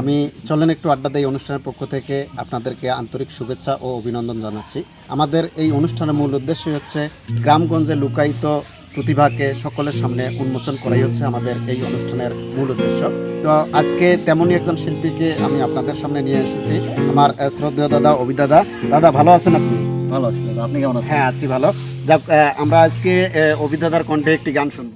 আমি চলেন একটু আড্ডা দেই অনুষ্ঠানের পক্ষ থেকে আপনাদেরকে আন্তরিক শুভেচ্ছা ও অভিনন্দন জানাচ্ছি। আমাদের এই অনুষ্ঠানের মূল উদ্দেশ্য হচ্ছে গ্রামগঞ্জে লুকায়িত প্রতিভাকে সকলের সামনে উন্মোচন করাই হচ্ছে আমাদের এই অনুষ্ঠানের মূল উদ্দেশ্য। তো আজকে তেমনই একজন শিল্পীকে আমি আপনাদের সামনে নিয়ে এসেছি, আমার শ্রদ্ধেয় দাদা অভি দাদা দাদা, ভালো আছেন আপনি? ভালো আছি আপনি কেমন আছেন? হ্যাঁ আছি ভালো। যাক আমরা আজকে আহ, অভি কণ্ঠে একটি গান শুনব।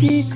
пік.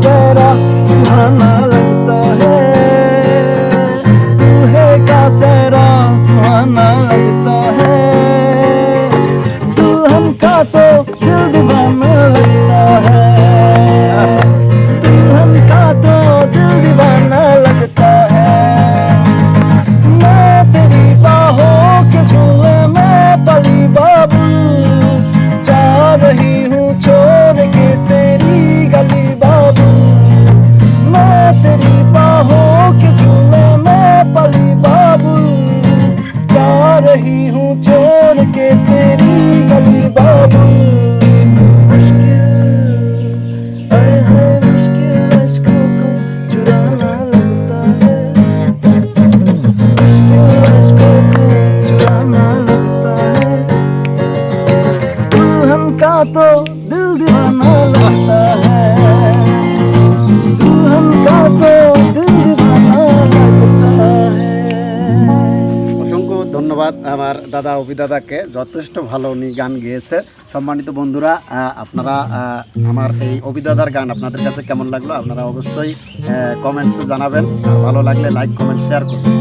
Será, Suhana तो दिल दीवाना लगता है दुल्हन का तो दिल दीवाना लगता है অসংখ্য ধন্যবাদ আমার দাদা অভিদাদাকে যথেষ্ট ভালো উনি গান গেয়েছে সম্মানিত বন্ধুরা আহ, আপনারা আহ, আমার এই অভিদাদার গান আপনাদের কাছে কেমন লাগলো আপনারা অবশ্যই কমেন্টসে জানাবেন আর ভালো লাগলে লাইক কমেন্ট শেয়ার করবেন